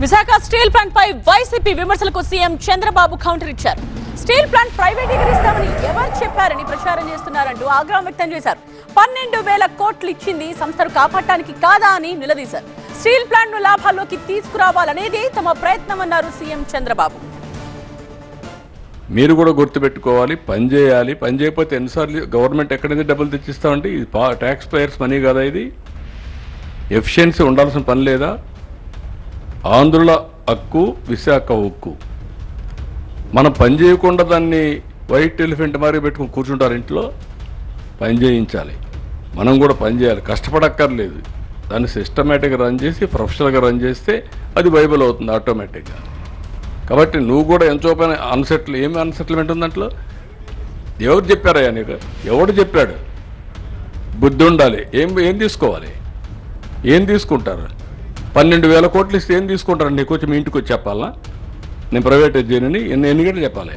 Visakha steel plant పై YCP విమర్శలకు CM Chandrababu counter ఇచ్చారు. స్టీల్ ప్లాంట్ ప్రైవేటీకరిస్తామని ఎవరు చెప్పారని ప్రచారం చేస్తున్నారంటూ ఆగ్రహం వ్యక్తం చేశారు. పన్నెండు వేల కోట్లు ఇచ్చింది సంస్థను కాపాడటానికి కాదా అని నిలదీశారు. స్టీల్ ప్లాంట్ను లాభాల్లోకి తీసుకురావాలనేది తమ ప్రయత్నమన్నారు సీఎం చంద్రబాబు. మీరు కూడా గుర్తుపెట్టుకోవాలి పని చేయాలి. పని చేయకపోతే ఎన్నిసార్లు గవర్నమెంట్ ఎక్కడి నుంచి డబ్బులు తెచ్చిస్తామండి ఇది ట్యాక్స్ పేయర్స్ మనీ కదా ఇది. ఎఫిషియన్సీ ఉండాల్సిన పని లేదా? ఆంధ్రుల హక్కు విశాఖ ఉక్కు మనం పని చేయకుండా దాన్ని వైట్ ఎలిఫెంట్ మరి పెట్టుకుని కూర్చుంటారు ఇంట్లో పని చేయించాలి. మనం కూడా పని చేయాలి. కష్టపడక్కర్లేదు. దాన్ని సిస్టమేటిక్గా రన్ చేసి ప్రొఫెషనల్గా రన్ చేస్తే అది వైబుల్ అవుతుంది ఆటోమేటిక్గా. కాబట్టి నువ్వు కూడా ఎంతో పైన అన్సెటిల్ ఏమి అన్సెటిల్మెంట్ ఉంది దాంట్లో? ఎవరు చెప్పారయ్యా నీకు? ఎవడు చెప్పాడు? బుద్ధి ఉండాలి. ఏం ఏం తీసుకోవాలి? ఏం తీసుకుంటారు? పన్నెండు వేల కోట్లు ఇస్తే ఏం తీసుకుంటారండి? కొంచెం ఇంటికి వచ్చి చెప్పాలా? నేను ప్రైవేట్ చేయనని ఎన్ని ఎన్ని గంటలు చెప్పాలి?